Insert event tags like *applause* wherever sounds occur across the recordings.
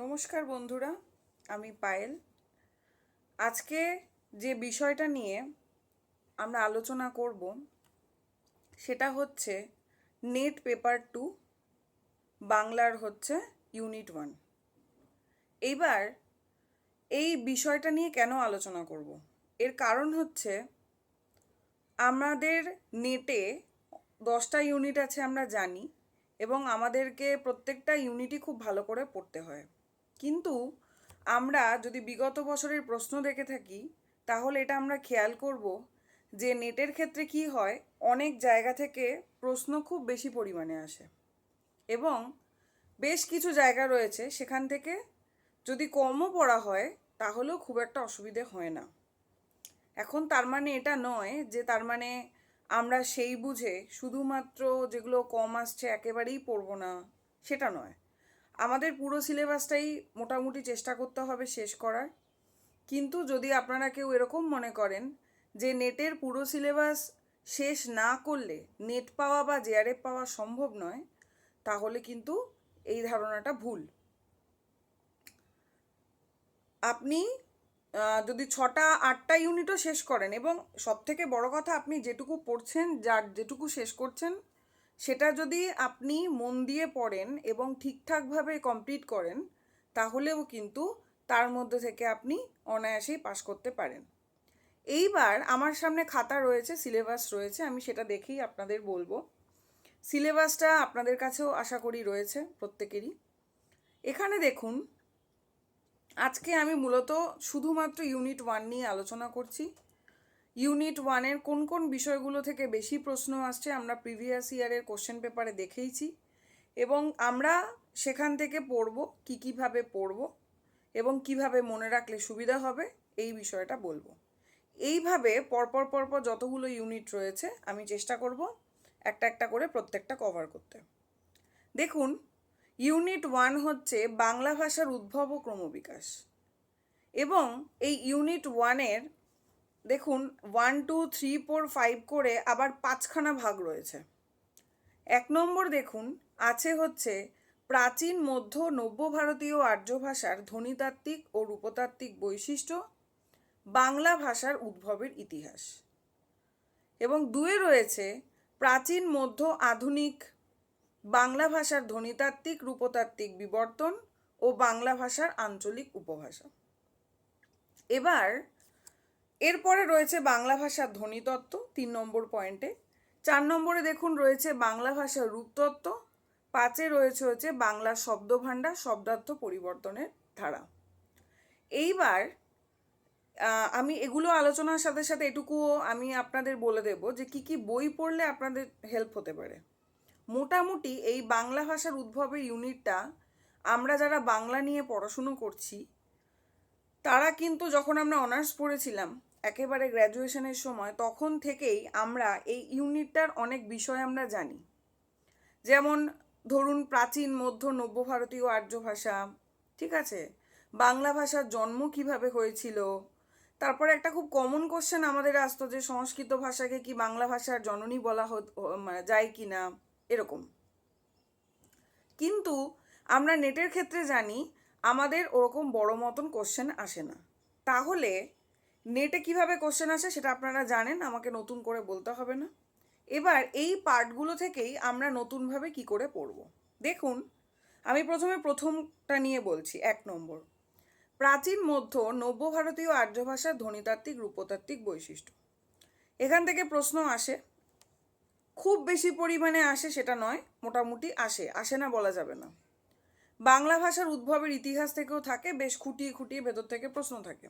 নমস্কার বন্ধুরা, আমি পায়েল। আজকে যে বিষয়টা নিয়ে আমরা আলোচনা করব সেটা হচ্ছে নেট পেপার টু, বাংলার হচ্ছে ইউনিট ওয়ান। এইবার এই বিষয়টা নিয়ে কেন আলোচনা করব? এর কারণ হচ্ছে আমাদের নেটে দশটা ইউনিট আছে আমরা জানি এবং আমাদেরকে প্রত্যেকটা ইউনিটই খুব ভালো করে পড়তে হয়। কিন্তু আমরা যদি বিগত বছরের প্রশ্ন দেখে থাকি, তাহলে এটা আমরা খেয়াল করব যে নেটের ক্ষেত্রে কি হয়, অনেক জায়গা থেকে প্রশ্ন খুব বেশি পরিমাণে আসে। এবং বেশ কিছু জায়গা রয়েছে সেখান থেকে যদি কমও পড়া হয়, তাহলেও খুব একটা অসুবিধে হয় না। এখন তার মানে এটা নয় যে তার মানে আমরা সেই বুঝে শুধুমাত্র যেগুলো কম আসছে একেবারেই পড়ব না, সেটা নয়। আমাদের পুরো সিলেবাসটাই মোটামুটি চেষ্টা করতে হবে শেষ করার। কিন্তু যদি আপনারা কেউ এরকম মনে করেন যে নেটের পুরো সিলেবাস শেষ না করলে নেট পাওয়া বা জেআরএফ পাওয়া সম্ভব নয়, তাহলে কিন্তু এই ধারণাটা ভুল। আপনি যদি ছটা, আটটা ইউনিটও শেষ করেন এবং সব থেকে বড় কথা আপনি যেটুকু পড়ছেন, যার যেটুকু শেষ করছেন সেটা যদি আপনি মন দিয়ে পড়েন এবং ঠিকঠাকভাবে কমপ্লিট করেন, তাহলেও কিন্তু তার মধ্যে থেকে আপনি অনায়াসেই পাশ করতে পারেন। এইবার আমার সামনে খাতা রয়েছে সিলেবাস রয়েছে, আমি সেটা দেখেই আপনাদের বলব। সিলেবাসটা আপনাদের কাছেও আশা করি রয়েছে প্রত্যেকেরই। এখানে দেখুন, আজকে আমি মূলত শুধুমাত্র ইউনিট ওয়ান নিয়ে আলোচনা করছি। ইউনিট ওয়ানের কোন কোন বিষয়গুলো থেকে বেশি প্রশ্ন আসছে আমরা প্রিভিয়াস ইয়ারের কোশ্চেন পেপারে দেখেইছি। এবং আমরা সেখান থেকে পড়ব, কী কীভাবে পড়ব এবং কীভাবে মনে রাখলে সুবিধা হবে, এই বিষয়টা বলব। এইভাবে পরপর পরপর যতগুলো ইউনিট রয়েছে, আমি চেষ্টা করব একটা একটা করে প্রত্যেকটা কভার করতে। দেখুন, ইউনিট ওয়ান হচ্ছে বাংলা ভাষার উদ্ভব ও ক্রমবিকাশ। এবং এই ইউনিট ওয়ানের দেখুন one two three four five করে আবার পাঁচখানা ভাগ রয়েছে। এক নম্বর দেখুন, আছে হচ্ছে প্রাচীন, মধ্য, নব্য ভারতীয় আর্য ভাষার ধ্বনিতাত্ত্বিক ও রূপতাত্ত্বিক বৈশিষ্ট্য, বাংলা ভাষার উদ্ভবের ইতিহাস। এবং দুয়ে রয়েছে প্রাচীন, মধ্য, আধুনিক বাংলা ভাষার ধ্বনিতাত্ত্বিক, রূপতাত্ত্বিক বিবর্তন ও বাংলা ভাষার আঞ্চলিক উপভাষা। এবার এরপরে রয়েছে বাংলা ভাষার ধ্বনিতত্ত্ব তিন নম্বর পয়েন্টে চার নম্বরে দেখুন, রয়েছে বাংলা ভাষার রূপতত্ত্ব পাঁচে রয়েছে হচ্ছে বাংলা শব্দভাণ্ডার, শব্দার্থ পরিবর্তনের ধারা। এইবার আমি এগুলো আলোচনার সাথে সাথে এটুকুও আমি আপনাদের বলে দেব যে কি কি বই পড়লে আপনাদের হেল্প হতে পারে। মোটামুটি এই বাংলা ভাষার উদ্ভবের ইউনিটটা আমরা যারা বাংলা নিয়ে পড়াশুনো করছি, তারা কিন্তু যখন আমরা অনার্স পড়েছিলাম একেবারে গ্র্যাজুয়েশনের সময় তখন থেকেই আমরা এই ইউনিটটার অনেক বিষয় আমরা জানি। যেমন ধরুন প্রাচীন, মধ্য নব্য ভারতীয় আর্য ভাষা ঠিক আছে? বাংলা ভাষার জন্ম কীভাবে হয়েছিল? তারপরে একটা খুব কমন কোশ্চেন আমাদের আসতো যে সংস্কৃত ভাষাকে কি বাংলা ভাষার জননী বলা যায় কি না? এরকম। কিন্তু আমরা নেটের ক্ষেত্রে জানি আমাদের ওরকম বড় মতন কোশ্চেন আসে না। তাহলে নেটে কীভাবে কোশ্চেন আসে সেটা আপনারা জানেন, আমাকে নতুন করে বলতে হবে না। এবার এই পার্টগুলো থেকেই আমরা নতুনভাবে কি করে পড়ব? দেখুন, আমি প্রথমে প্রথমটা নিয়ে বলছি, এক নম্বর। প্রাচীন মধ্য নব্য ভারতীয় আর্য ভাষার ধ্বনিতাত্ত্বিক, রূপতাত্ত্বিক বৈশিষ্ট্য। এখান থেকে প্রশ্ন আসে, খুব বেশি পরিমাণে আসে সেটা নয়, মোটামুটি আসে আসে না বলা যাবে না। বাংলা ভাষার উদ্ভবের ইতিহাস থেকেও থাকে, বেশ খুঁটিয়ে খুঁটিয়ে ভেতর থেকে প্রশ্ন থাকে।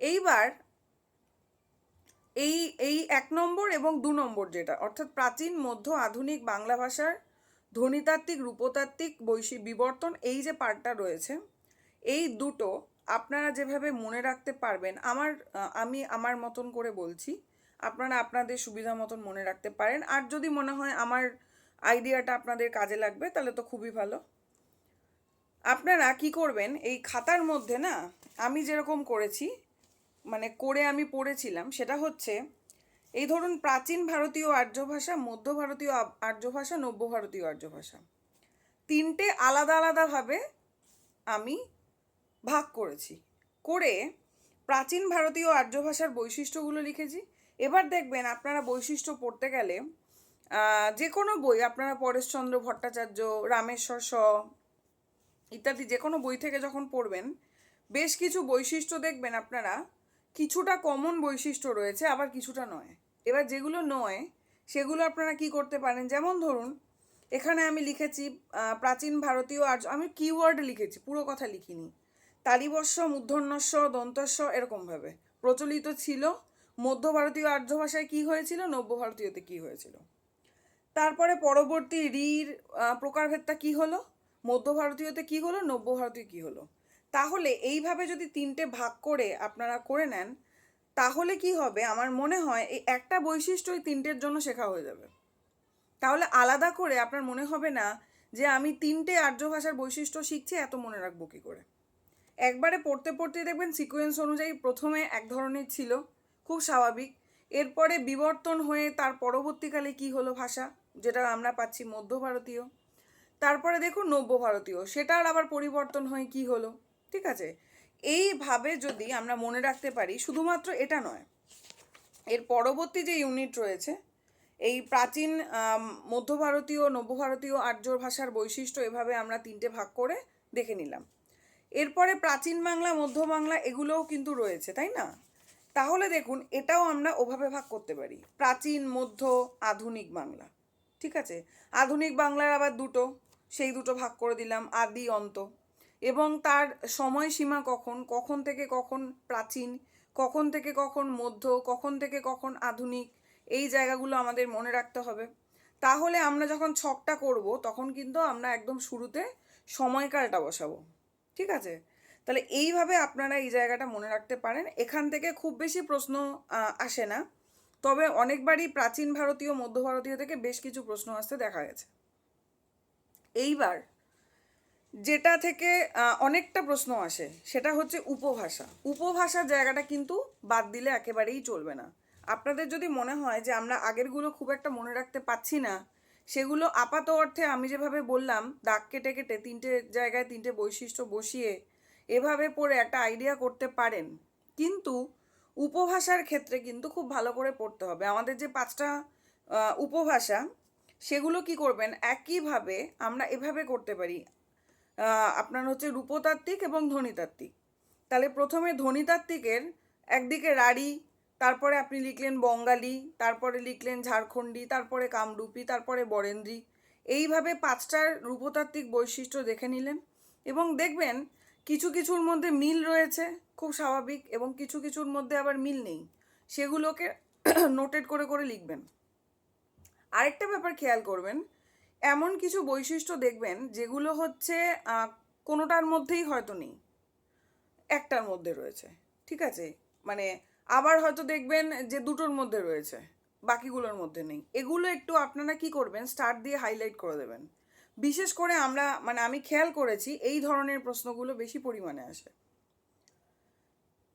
এইবার এই এই এক নম্বর এবং দু নম্বর যেটা, অর্থাৎ প্রাচীন, মধ্য, আধুনিক বাংলা ভাষার ধ্বনিতাত্ত্বিক, রূপতাত্ত্বিক, বৈশি, বিবর্তন এই যে পার্টটা রয়েছে, এই দুটো আপনারা যেভাবে মনে রাখতে পারবেন, আমার, আমি আমার মতন করে বলছি, আপনারা আপনাদের সুবিধা মতন মনে রাখতে পারেন, আর যদি মনে হয় আমার আইডিয়াটা আপনাদের কাজে লাগবে, তাহলে তো খুবই ভালো। আপনারা কি করবেন, এই খাতার মধ্যে না, আমি যেরকম করেছি মানে করে আমি পড়েছিলাম, সেটা হচ্ছে, এই ধরুন প্রাচীন ভারতীয় আর্য ভাষা মধ্য ভারতীয় আর্য ভাষা নব্য ভারতীয় আর্য ভাষা তিনটে আলাদা আলাদাভাবে আমি ভাগ করেছি। করে প্রাচীন ভারতীয় আর্য ভাষার বৈশিষ্ট্যগুলো লিখেছি। এবার দেখবেন আপনারা বৈশিষ্ট্য পড়তে গেলে যে কোনো বই, আপনারা পরেশচন্দ্র ভট্টাচার্য, রামেশ্বর স ইত্যাদি যে কোনো বই থেকে যখন পড়বেন, বেশ কিছু বৈশিষ্ট্য দেখবেন আপনারা কিছুটা কমন বৈশিষ্ট্য রয়েছে, আবার কিছুটা নয়। এবার যেগুলো নয়, সেগুলো আপনারা কি করতে পারেন? যেমন ধরুন, এখানে আমি লিখেছি প্রাচীন ভারতীয় আর্য, আমি কিওয়ার্ড লিখেছি, পুরো কথা লিখিনি। তালিবর্ষ মূর্ধন্যস্ব দন্তস্ব এরকমভাবে প্রচলিত ছিল, মধ্য ভারতীয় আর্য ভাষায় কী হয়েছিল? নব্য ভারতীয়তে কী হয়েছিল? তারপরে পরবর্তী রির প্রকারভেদটা কী হলো? মধ্য ভারতীয়তে কি হলো? নব্য ভারতীয় কি হলো? তাহলে এইভাবে যদি তিনটে ভাগ করে আপনারা করে নেন, তাহলে কি হবে? আমার মনে হয় এই একটা বৈশিষ্ট্য এই তিনটের জন্য শেখা হয়ে যাবে। তাহলে আলাদা করে আপনার মনে হবে না যে আমি তিনটে আর্য ভাষার বৈশিষ্ট্য শিখছি, এত মনে রাখব কি করে? একবারে পড়তে পড়তে দেখবেন সিকোয়েন্স অনুযায়ী প্রথমে এক ধরনের ছিল, খুব স্বাভাবিক। এরপরে বিবর্তন হয়ে তার পরবর্তীকালে কি হলো ভাষা, যেটা আমরা পাচ্ছি মধ্য ভারতীয় তারপরে দেখুন নব্য ভারতীয় সেটার আবার পরিবর্তন হয়ে কি হলো? ঠিক আছে? এইভাবে যদি আমরা মনে রাখতে পারি, শুধুমাত্র এটা নয়, এর পরবর্তী যে ইউনিট রয়েছে, এই প্রাচীন মধ্য ভারতীয় নব্য ভারতীয় আর্য ভাষার বৈশিষ্ট্য এভাবে আমরা তিনটে ভাগ করে দেখে নিলাম। এরপরে প্রাচীন বাংলা, মধ্য বাংলা এগুলোও কিন্তু রয়েছে, তাই না? তাহলে দেখুন, এটাও আমরা ওভাবে ভাগ করতে পারি। প্রাচীন, মধ্য, আধুনিক বাংলা, ঠিক আছে? আধুনিক বাংলার আবার দুটো, সেই দুটো ভাগ করে দিলাম আদি অন্ত এবং তার সময়সীমা কখন? কখন থেকে কখন প্রাচীন? কখন থেকে কখন মধ্য? কখন থেকে কখন আধুনিক? এই জায়গাগুলো আমাদের মনে রাখতে হবে। তাহলে আমরা যখন ছকটা করব, তখন কিন্তু আমরা একদম শুরুতে সময়কালটা বসাবো। ঠিক আছে? তাহলে এইভাবে আপনারা এই জায়গাটা মনে রাখতে পারেন। এখান থেকে খুব বেশি প্রশ্ন আসে না। তবে অনেকবারই প্রাচীন ভারতীয়, মধ্য ভারতীয় থেকে বেশ কিছু প্রশ্ন আসতে দেখা গেছে। এইবার যেটা থেকে অনেকটা প্রশ্ন আসে, সেটা হচ্ছে উপভাষা। উপভাষার জায়গাটা কিন্তু বাদ দিলে একেবারেই চলবে না। আপনাদের যদি মনে হয় যে আমরা আগেরগুলো খুব একটা মনে রাখতে পাচ্ছি না, সেগুলো আপাত অর্থে আমি যেভাবে বললাম, দাগ কেটে কেটে তিনটে জায়গায় তিনটে বৈশিষ্ট্য বসিয়ে এভাবে পড়ে একটা আইডিয়া করতে পারেন। কিন্তু উপভাষার ক্ষেত্রে কিন্তু খুব ভালো করে পড়তে হবে। আমাদের যে পাঁচটা উপভাষা, সেগুলো কি করবেন? একইভাবে আমরা এভাবে করতে পারি। আপনার হচ্ছে রূপতাত্ত্বিক এবং ধ্বনিতাত্ত্বিক। তাহলে প্রথমে ধ্বনিতাত্ত্বিকের একদিকে রাঢ়ী তারপরে আপনি লিখলেন বঙ্গালী, তারপরে লিখলেন ঝাড়খণ্ডী, তারপরে কামরূপী, তারপরে বরেন্দ্রী। এইভাবে পাঁচটার রূপতাত্ত্বিক বৈশিষ্ট্য দেখে নিলেন এবং দেখবেন কিছু কিছুর মধ্যে মিল রয়েছে, খুব স্বাভাবিক, এবং কিছু কিছুর মধ্যে আবার মিল নেই। সেগুলোকে *clears throat* নোটেড করে করে লিখবেন। আরেকটা ব্যাপার খেয়াল করবেন এমন কিছু বৈশিষ্ট্য দেখবেন যেগুলো হচ্ছে কোনোটার মধ্যেই হয়তো নেই। একটার মধ্যে রয়েছে, ঠিক আছে? মানে আবার হয়তো দেখবেন যে দুটোর মধ্যে রয়েছে, বাকিগুলোর মধ্যে নেই। এগুলো একটু আপনারা কি করবেন স্টার দিয়ে হাইলাইট করে দেবেন। বিশেষ করে আমরা মানে আমি খেয়াল করেছি, এই ধরনের প্রশ্নগুলো বেশি পরিমাণে আসে।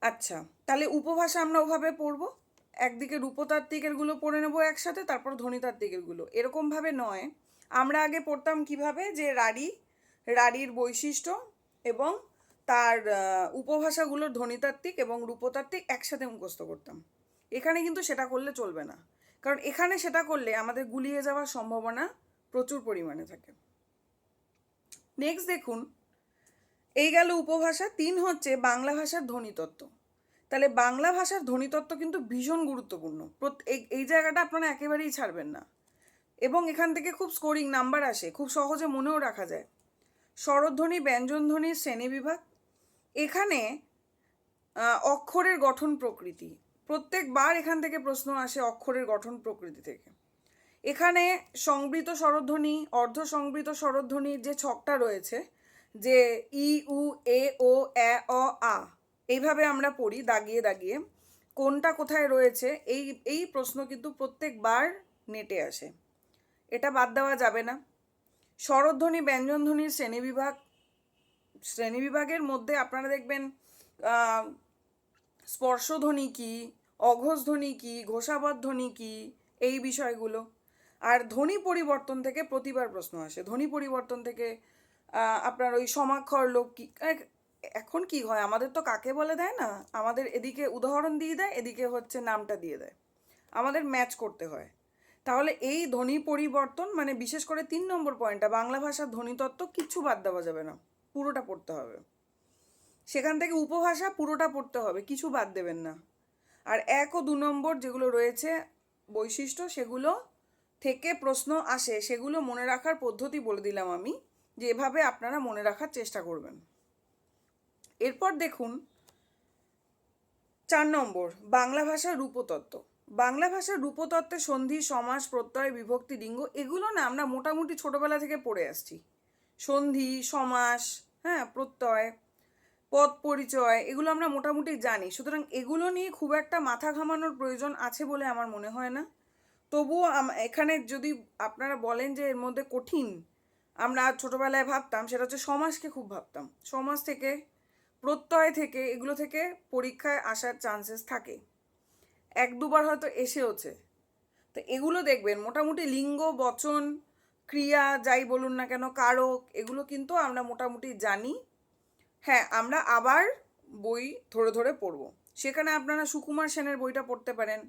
আচ্ছা তাহলে উপভাষা আমরা ওভাবে পড়ব? একদিকে রূপতাত্ত্বিকেরগুলো পড়ে নেব একসাথে, তারপর ধ্বনিতাত্ত্বিকেরগুলো এরকমভাবে নয়। আমরা আগে পড়তাম কীভাবে? যে রাঢ়ী রাঢ়ীর বৈশিষ্ট্য এবং তার উপভাষাগুলোর ধ্বনিতাত্ত্বিক এবং রূপতাত্ত্বিক একসাথে মুখস্থ করতাম। এখানে কিন্তু সেটা করলে চলবে না। কারণ এখানে সেটা করলে আমাদের গুলিয়ে যাওয়ার সম্ভাবনা প্রচুর পরিমাণে থাকে। নেক্সট দেখুন, এই গেল উপভাষা। তিন হচ্ছে বাংলা ভাষার ধ্বনিতত্ত্ব। তাহলে বাংলা ভাষার ধ্বনিতত্ত্ব কিন্তু ভীষণ গুরুত্বপূর্ণ। এই জায়গাটা আপনারা একেবারেই ছাড়বেন না। এবং এখান থেকে খুব স্কোরিং নাম্বার আসে, খুব সহজে মনেও রাখা যায়। স্বরধ্বনি ব্যঞ্জনধ্বনির শ্রেণীবিভাগ। এখানে অক্ষরের গঠন প্রকৃতি। প্রত্যেকবার এখান থেকে প্রশ্ন আসে অক্ষরের গঠন প্রকৃতি থেকে। এখানে সংবৃত স্বরধ্বনি অর্ধ সংবৃত স্বরধ্বনির যে ছকটা রয়েছে, যে ই, উ, এ, ও এ অ, আ, এইভাবে আমরা পড়ি দাগিয়ে দাগিয়ে। কোনটা কোথায় রয়েছে, এই এই প্রশ্ন কিন্তু প্রত্যেকবার নেটে আসে। এটা বাদ দেওয়া যাবে না। স্বরধ্বনি ব্যঞ্জনধ্বনির শ্রেণীবিভাগ শ্রেণীবিভাগের মধ্যে আপনারা দেখবেন স্পর্শধ্বনি কী, অঘোষধ্বনি কী ঘোষাবদ্ধ ধ্বনি কী, এই বিষয়গুলো। আর ধ্বনি পরিবর্তন থেকে প্রতিবার প্রশ্ন আসে। ধ্বনি পরিবর্তন থেকে আপনার ওই সমাক্ষর লোক কি এখন কি হয়? আমাদের তো কাকে বলে দেয় না? আমাদের এদিকে উদাহরণ দিয়ে দেয়, এদিকে হচ্ছে নামটা দিয়ে দেয়। আমাদের ম্যাচ করতে হয়। তাহলে এই ধ্বনি পরিবর্তন মানে বিশেষ করে তিন নম্বর পয়েন্টটা বাংলা ভাষার ধ্বনিতত্ত্ব কিচ্ছু বাদ দেওয়া যাবে না, পুরোটা পড়তে হবে। সেখান থেকে উপভাষা পুরোটা পড়তে হবে, কিছু বাদ দেবেন না। আর এক ও দু নম্বর যেগুলো রয়েছে বৈশিষ্ট্য, সেগুলো থেকে প্রশ্ন আসে, সেগুলো মনে রাখার পদ্ধতি বলে দিলাম আমি, যে এভাবে আপনারা মনে রাখার চেষ্টা করবেন। এরপর দেখুন, চার নম্বর, বাংলা ভাষার রূপতত্ত্ব। বাংলা ভাষার রূপতত্ত্বে সন্ধি, সমাস, প্রত্যয়, বিভক্তি, লিঙ্গ, এগুলো না আমরা মোটামুটি ছোটবেলা থেকে পড়ে আসছি। সন্ধি, সমাস হ্যাঁ প্রত্যয়, পদ পরিচয়, এগুলো আমরা মোটামুটি জানি। সুতরাং এগুলো নিয়ে খুব একটা মাথা ঘামানোর প্রয়োজন আছে বলে আমার মনে হয় না। তবুও এখানে যদি আপনারা বলেন যে এর মধ্যে কঠিন, আমরা ছোটবেলায় ভাবতাম, সেটা হচ্ছে সমাজকে খুব ভাবতাম। সমাজ থেকে, প্রত্যয় থেকে, এগুলো থেকে পরীক্ষায় আসার চান্সেস থাকে। এক দুবার হয়তো এসেওছে। তো এগুলো দেখবেন, মোটামুটি লিঙ্গ, বচন, ক্রিয়া, যাই বলুন না কেন, কারক, এগুলো কিন্তু আমরা মোটামুটি জানি। হ্যাঁ আমরা আবার বই ধরে ধরে পড়ব। সেখানে আপনারা সুকুমার সেনের বইটা পড়তে পারেন।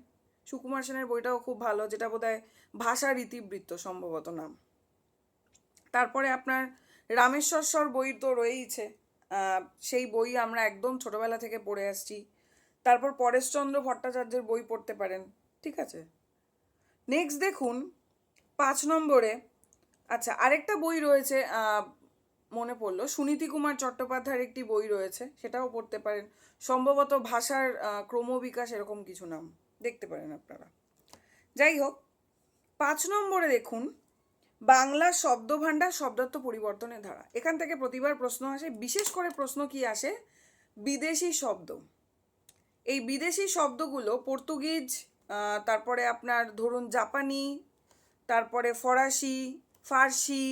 সুকুমার সেনের বইটাও খুব ভালো, যেটা বোধহয় ভাষার ইতিবৃত্ত সম্ভবত নাম। তারপরে আপনার রামেশ্বর বই তো রয়েইছে। সেই বই আমরা একদম ছোটবেলা থেকে পড়ে আসছি। তারপর পরেশচন্দ্র ভট্টাচার্যের বই পড়তে পারেন, ঠিক আছে? নেক্সট দেখুন, পাঁচ নম্বরে আচ্ছা আরেকটা বই রয়েছে মনে পড়ল, সুনীতি কুমার চট্টোপাধ্যায়ের একটি বই রয়েছে, সেটাও পড়তে পারেন। সম্ভবত ভাষার ক্রমবিকাশ এরকম কিছু নাম, দেখতে পারেন আপনারা। যাই হোক, পাঁচ নম্বরে দেখুন, বাংলা শব্দভাণ্ডার শব্দার্থ পরিবর্তনের ধারা। এখান থেকে প্রতিবার প্রশ্ন আসে, বিশেষ করে প্রশ্ন কি আসে? বিদেশি শব্দ। এই বিদেশি শব্দগুলো পর্তুগিজ তারপরে আপনার ধরুন জাপানি, তারপরে ফরাসি, ফার্সি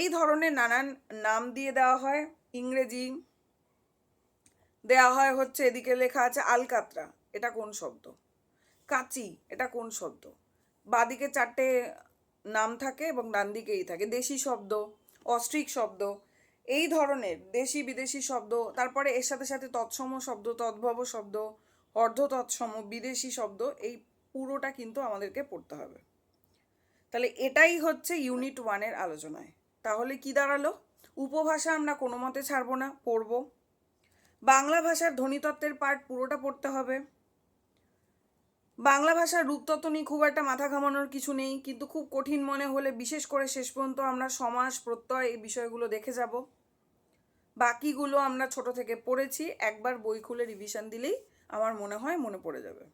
এই ধরনের নানান নাম দিয়ে দেওয়া হয়, ইংরেজি দেওয়া হয় হচ্ছে, এদিকে লেখা আছে আলকাতরা, এটা কোন শব্দ? কাচি, এটা কোন শব্দ? বাদিকে চারটে নাম থাকে এবং ডান দিকেই থাকে, দেশি শব্দ, অস্ট্রিক শব্দ এই ধরনের দেশি বিদেশি শব্দ, তারপরে এর সাথে সাথে তৎসম শব্দ, তদ্ভব শব্দ, অর্ধ তৎসম বিদেশি শব্দ, এই পুরোটা কিন্তু আমাদেরকে পড়তে হবে। তাহলে এটাই হচ্ছে ইউনিট ওয়ানের আলোচনায়। তাহলে কি দাঁড়াল? উপভাষা আমরা কোনো মতে ছাড়বো না, পড়ব। বাংলা ভাষার ধ্বনিতত্ত্বের পার্ট পুরোটা পড়তে হবে। বাংলা ভাষার রূপতত্ত্ব নিয়ে খুব একটা মাথা ঘামানোর কিছু নেই, কিন্তু খুব কঠিন মনে হলে বিশেষ করে শেষ পর্যন্ত আমরা সমাস, প্রত্যয় এই বিষয়গুলো দেখে যাব। বাকিগুলো আমরা ছোট থেকে পড়েছি, একবার বই খুলে রিভিশন দিলেই আমার মনে হয় মনে পড়ে যাবে।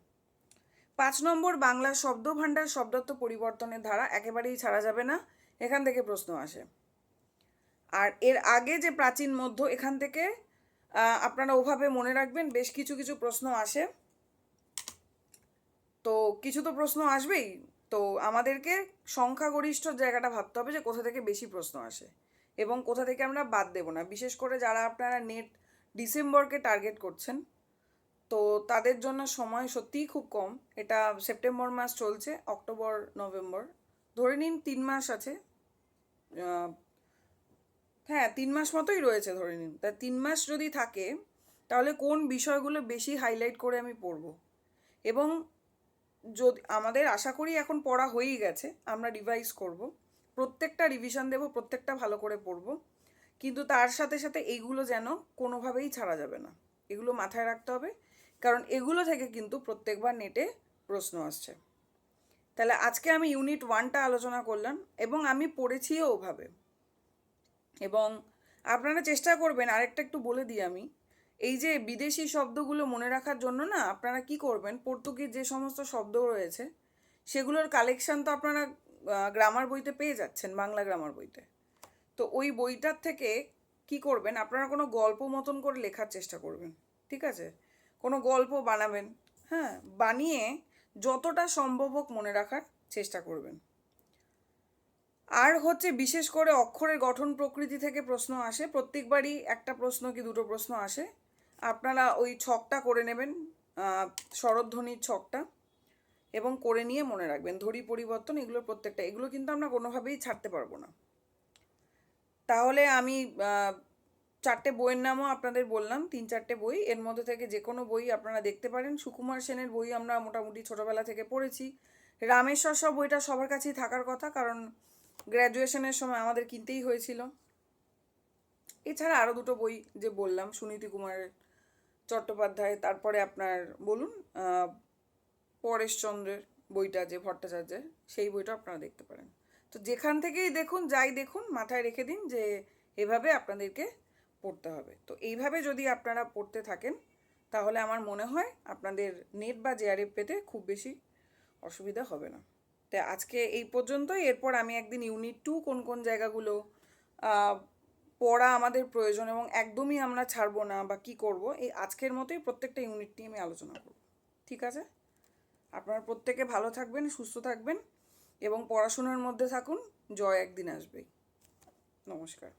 পাঁচ নম্বর, বাংলা শব্দ ভাণ্ডার শব্দত্ব পরিবর্তনের ধারা একেবারেই ছাড়া যাবে না, এখান থেকে প্রশ্ন আসে। আর এর আগে যে প্রাচীন মধ্য, এখান থেকে আপনারা ওভাবে মনে রাখবেন, বেশ কিছু কিছু প্রশ্ন আসে। তো কিছু তো প্রশ্ন আসবেই, তো আমাদেরকে সংখ্যাগরিষ্ঠ জায়গাটা ভাবতে হবে যে কোথা থেকে বেশি প্রশ্ন আসে। এবং কোথা থেকে আমরা বাদ দেব না। বিশেষ করে যারা আপনারা নেট ডিসেম্বরকে টার্গেট করছেন, তো তাদের জন্য সময় সত্যিই খুব কম। এটা সেপ্টেম্বর মাস চলছে, অক্টোবর, নভেম্বর। ধরে নিন তিন মাস আছে হ্যাঁ তিন মাস মতোই রয়েছে ধরে নিন। তা তিন মাস যদি থাকে, তাহলে কোন বিষয়গুলো বেশি হাইলাইট করে আমি পড়ব? এবং যদি, আমাদের আশা করি এখন পড়া হয়েই গেছে, আমরা রিভাইজ করব। প্রত্যেকটা রিভিশন দেব, প্রত্যেকটা ভালো করে পড়ব। কিন্তু তার সাথে সাথে এইগুলো যেন কোনোভাবেই ছাড়া যাবে না। এগুলো মাথায় রাখতে হবে। কারণ এগুলো থেকে কিন্তু প্রত্যেকবার নেটে প্রশ্ন আসছে। তাহলে আজকে আমি ইউনিট ওয়ানটা আলোচনা করলাম এবং আমি পড়েছিও ওভাবে। এবং আপনারা চেষ্টা করবেন, আরেকটা একটু বলে দিই আমি। এই যে বিদেশি শব্দগুলো মনে রাখার জন্য না, আপনারা কি করবেন, পর্তুগিজ যে সমস্ত শব্দ রয়েছে, সেগুলোর কালেকশান তো আপনারা গ্রামার বইতে পেয়ে যাচ্ছেন, বাংলা গ্রামার বইতে। তো ওই বইটার থেকে কি করবেন? আপনারা কোনো গল্প মতন করে লেখার চেষ্টা করবেন, ঠিক আছে? কোনো গল্প বানাবেন হ্যাঁ? বানিয়ে যতটা সম্ভব হোক মনে রাখার চেষ্টা করবেন। আর হচ্ছে বিশেষ করে অক্ষরের গঠন প্রকৃতি থেকে প্রশ্ন আসে, প্রত্যেকবারই একটা প্রশ্ন কি দুটো প্রশ্ন আসে। আপনারা ওই ছকটা করে নেবেন স্বরধ্বনির ছকটা। এবং করে নিয়ে মনে রাখবেন। ধরি পরিবর্তন এগুলো প্রত্যেকটা, এগুলো কিন্তু আমরা কোনোভাবেই ছাড়তে পারব না। তাহলে আমি চারটে বইয়ের নামও আপনাদের বললাম, তিন চারটে বই। এর মধ্যে থেকে যে কোনো বই আপনারা দেখতে পারেন। সুকুমার সেনের বই আমরা মোটামুটি ছোটোবেলা থেকে পড়েছি। রামেশ্বর সব বইটা সবার কাছেই থাকার কথা, কারণ গ্র্যাজুয়েশনের সময় আমাদের কিনতেই হয়েছিল। এছাড়া আরও দুটো বই যে বললাম, সুনীতি কুমারের চট্টোপাধ্যায়, তারপরে আপনার বলুন পরেশচন্দ্রের বইটা যে ভট্টাচার্যের, সেই বইটা আপনারা দেখতে পারেন। তো যেখান থেকেই দেখুন, যাই দেখুন, মাথায় রেখে দিন যে এভাবে আপনাদেরকে পড়তে হবে। তো এইভাবে যদি আপনারা পড়তে থাকেন, তাহলে আমার মনে হয় আপনাদের নেট বা জেআরএফ পেতে খুব বেশি অসুবিধা হবে না। তো আজকে এই পর্যন্তই। এরপর আমি একদিন ইউনিট টু কোন কোন জায়গাগুলো পড়া আমাদের প্রয়োজন এবং একদমই আমরা ছাড়বো না বা কি করব, এই আজকের মতোই প্রত্যেকটা ইউনিট নিয়ে আমি আলোচনা করব। ঠিক আছে? আপনারা প্রত্যেকে ভালো থাকবেন সুস্থ থাকবেন এবং পড়াশোনার মধ্যে থাকুন। জয় একদিন আসবেই। নমস্কার।